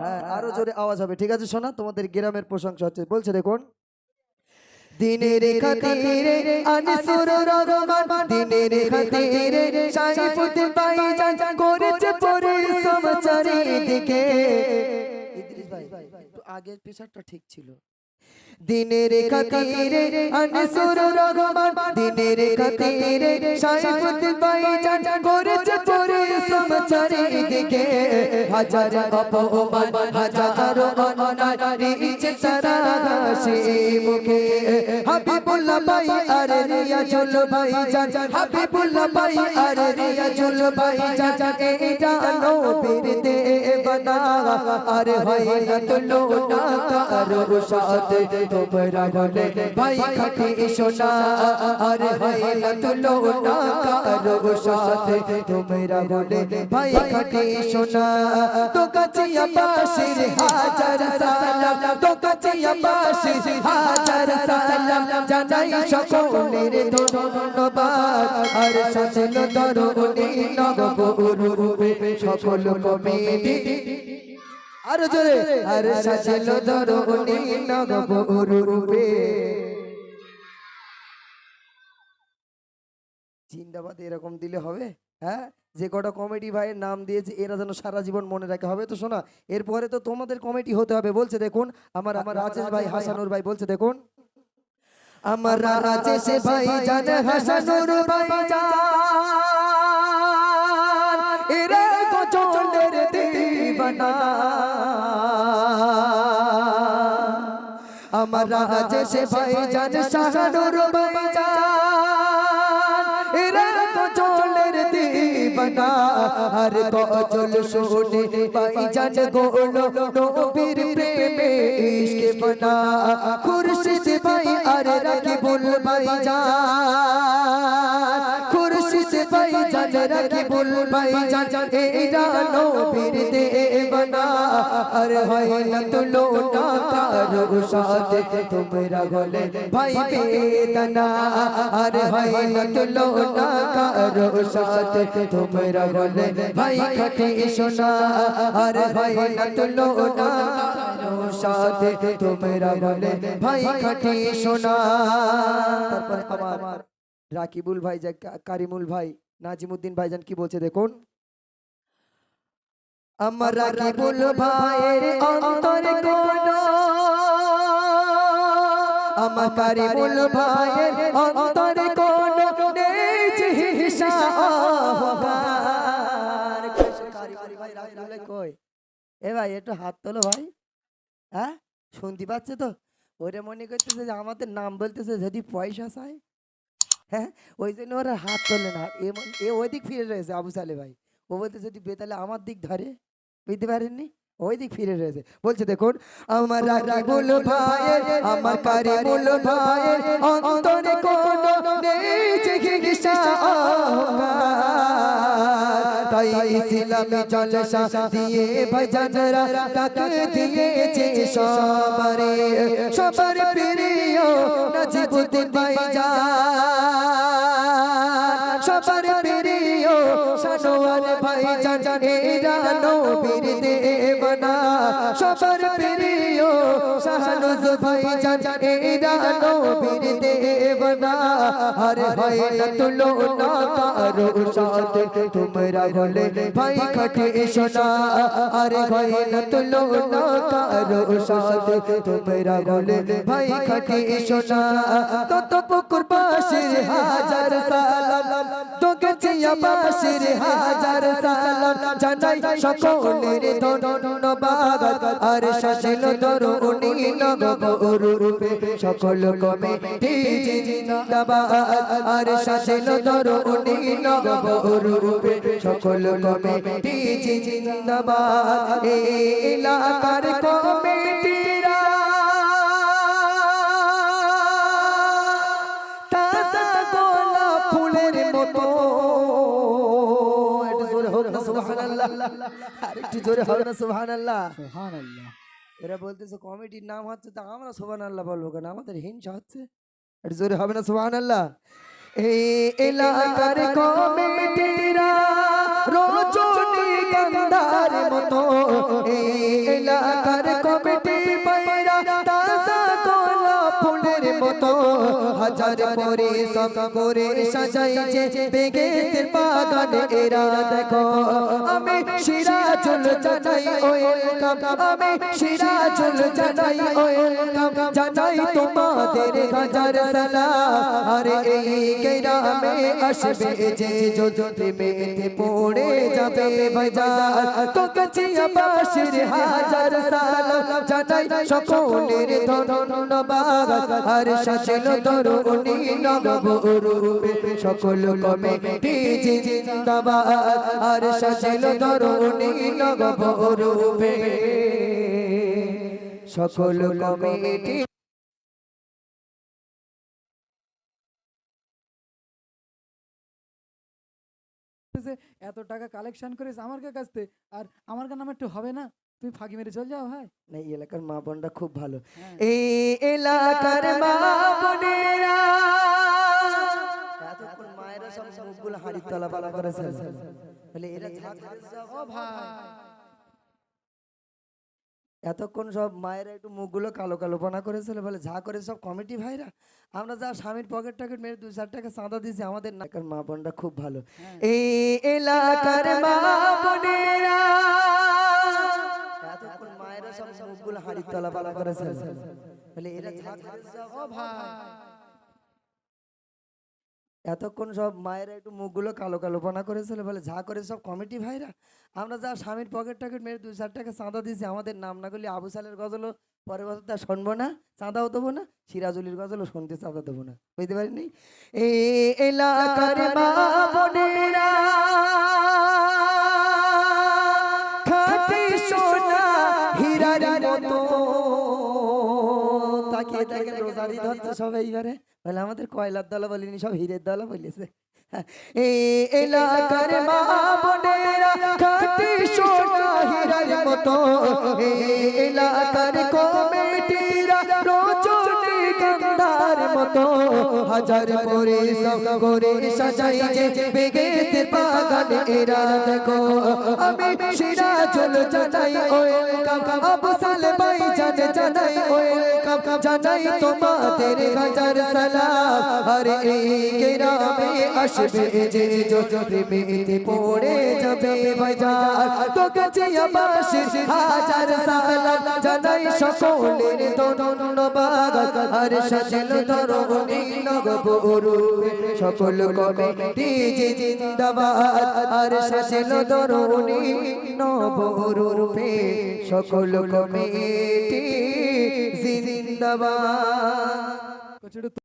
হ্যাঁ আরও জোরে আওয়াজ হবে। ঠিক আছে শোনা তোমাদের গ্রামের প্রশংসা হচ্ছে। বলছে দেখুন। দিনের খাতিরে আনসুর রহমান দিনের খাতিরে সাইফুদ্দিন ভাইজান করেছে পরিশ্রম চারিদিকে ইদ্রিস ভাই একটু আগের পেশাটা ঠিক ছিল। দিনের খাতিরে আনসুর রহমান দিনের খাতিরে সাইফুদ্দিন ভাইজান করেছে পরিশ্রম চারিদিকে হাজার অপমান, হাজারো অন্যায় নিচে হাসি মুখে। হাবিবুল্লাহ ভাই আর রিয়াজুল ভাই জান হাবিবুল্লাহ ভাই আর রিয়াজুল ভাই জান এটা নবীর দেবনা আর হয় না তুলো না কারও সাথে তোমরা বলে, ভাই খাটি সোনা। আর হয় না তুলো না কারও সাথে তোমরা বলে, ভাই খাটি সোনা। তো কাছিয়া বাসির হাজার সালাম, তো কাছিয়া বাসির হাজার সালাম, জানাই সকলের ধন্যবাদ। আর সচল দরুনি নবরূপে সকল কমিটি আর জোরে। আর সচল দরুনি নবরূপে জিন্দাবাদ এরকম দিলে হবে? হ্যাঁ? যে কটা কমেডি ভাইয়ের নাম দিয়েছে এরা যেন সারা জীবন মনে রাখে। হবে তো শোনা এরপরে তো তোমাদের কমিটি হতে হবে। বলছে দেখুন আমার আমার রাজেশ ভাই হাসানুর ভাই বলছে দেখুন। আমার রাজেশ ভাই জান হাসানুর ভাই জান। দিবানা আমার রাজেশ ভাই জান শাহানুর ভাই জান এরা গজলের দিবানা। আর গজল শুনে ভাই জান গোলো নবীর প্রেমে ইশকে বনা। খুরশিদ ভাই আর রাখি বল ভাই জান ভাই জান দেবনা, আর হয় না কারও সাথে। তোমরা গলে ভাই বেদনা, আর হয় না কারও সাথে। তোমরা গলে ভাই সোনা, আর হয় না সাথে। তোমরা ভাই সোনা। রাকিবুল ভাই কারিমুল ভাই। নাজিমুদ্দিন ভাইজান কি বলছে দেখুন? আমার রাকিবুল ভাইয়ের অন্তরে কোন আমার কারিমুল ভাইয়ের অন্তরে কোন এ ভাই একটু হাত তোলো ভাই। হ্যাঁ? শুনতে পাচ্ছে তো? ওরে মনে করতেছে যে আমাদের নাম বলতেছে যদি পয়সা চাই হ্যাঁ? ওই জন্য ওরা হাত তোলে না। এ এ ওই দিক ফিরে রয়েছে আবু সালে ভাই। ও বলতে যদি বেতালে আমার দিক ধরে? বুঝতে পারেননি? ওই দিক ফিরে রয়েছে। বলছে দেখুন আমার রাকিবুল ভাইয়ের আমার কারিমুল ভাইয়ের অন্তরে কোন নেই যে হিংসা অহংকার। তাই ইসলামী জলসা দিয়ে ভাইজানরা ডাক দিয়েছে সবারে। সবার প্রিয় নাজিবুদ্দিন ভাইজান সবার প্রিয় সানোয়ার ভাইজান এরা নবীর দেবনা সবার প্রিয় শাহনুজ ভাইজান, এরা নবীর দেবনা। আর ভাই না তুলো না কারও সাথে, তোমরা বলে ভাই খাটে সোনা আর ভাই না তুলো না সাথে তোমরা বলে ভাই খাটে সোনা তত পুকুর পাশের হাজার সালাম। তো গেছে আবাসের হাজার সালাম। জানাই সকলের ধন্যবাদ। আর সাজিল তরুণী নগর রূপে। সকল কমে জিন্দাবাদ। আর সাজিল তরুণী নগর রূপে। সকল কমে জিন্দাবাদ। এলাকার কমিটিরা তাজা গোলাপ ফুলের মতো। একটু জোরে হোক না সুবহানাল্লাহ। আর জোরে হোক না সুবহানাল্লাহ। সুবহানাল্লাহ। এরা বলতেছে কমিটির নাম হচ্ছে তা আমরা সুবহানাল্লাহ বলব কেন? আমাদের হিংসা হচ্ছে। একটু জোরে হবে না সুবহানাল্লাহ। এই এলাকার কমিটিরা রোজ এই এলাকার ফুলের মতো, হাজার পরে সব করে সাজাইছে বেগের বাগান। এরা দেখো, আমি সিরাজুল জানাই ওয়েলকাম, আমি সিরাজুল জানাই ওয়েলকাম। জানাই তোমাদের হাজার সালাম। আর এই গ্রামে আসবে যে যদি মেতে পড়ে যাবে বাজার তো কাছে আবাসের হাজার সালাম। জানাই সকলের ধন্যবাদ আর সাজল তরুণী নবরূপে সকল কমিটি জিন্দাবাদ? আর সাজল তরুণী নবরূপে সকল কমিটি এত টাকা কালেকশন করিস আমার কাছ থেকে? আর আমার নাম একটু হবে না? তুই ফাঁকি মেরে চল যাও ভাই না এই এলাকার মা বোনরা খুব ভালো। হ্যাঁ। এই এলাকার মা বোনেরা এতক্ষণ মায়েরা সব মুখগুলো হাড়ির তলা পালা করেছে বলে এরা ঝাঁক করে সব ও ভাই। এতক্ষণ সব মায়েরা একটু মুখগুলো কালো কালো পানা করেছিল বলে যা করে সব কমিটি ভাইরা। আমরা যা স্বামীর পকেট টকেট মেরে দু চার টাকা চাঁদা দিয়েছি আমাদের নাকার মা বোনরা খুব ভালো। হ্যাঁ। এই এলাকার মা বোনেরা মায়েরা সব মুখগুলো হাড়ির তলা পালা করেছে বলে এরা ও ভাই। এতক্ষণ সব মায়েরা একটু মুখগুলো কালো কালো পানা করেছিল। বলে যা করে সব কমিটি ভাইরা আমরা যা স্বামীর পকেট টকেট মেরে দু চার টাকা চাঁদা দিয়েছি আমাদের নাম না করলে আবু সালের গজলও পরের বছর তা শুনব না চাঁদাও দেবো না সিরাজুলির গজলও শুনতে চাঁদা দেবো না। বুঝতে পারিনি? এলাকার মা বোনেরা রোজারি ধরছে সব এইবারে বলে আমাদের কয়লার দল বলিনি সব হীরের দল বলেছে। এলাকার মা বোনেরা খাঁটি সোনা হীরার মতো। এলাকার কমিটিরা গন্ধার মতো, হাজার পরে সব করে সাজাইছে বেগেতে বাগান। এরা দেখো, আমি সিরাজুল জানাই, ওয়েলকাম। আবসাল ভাই জানে জানাই, ওয়েলকাম। জানাই তোমাদের হাজার সালাম। আরে এই আসবে যে প্রেমেতে পড়ে যাবে বাজার তো কাছে আবাসের হাজার সালাম জানাই সকলের ধন্যবাদ। আর সাজল সকল কমিটি জিন্দাবাদ। আর সাজল ধরণী সকল কমিটি জিন্দাবাদ।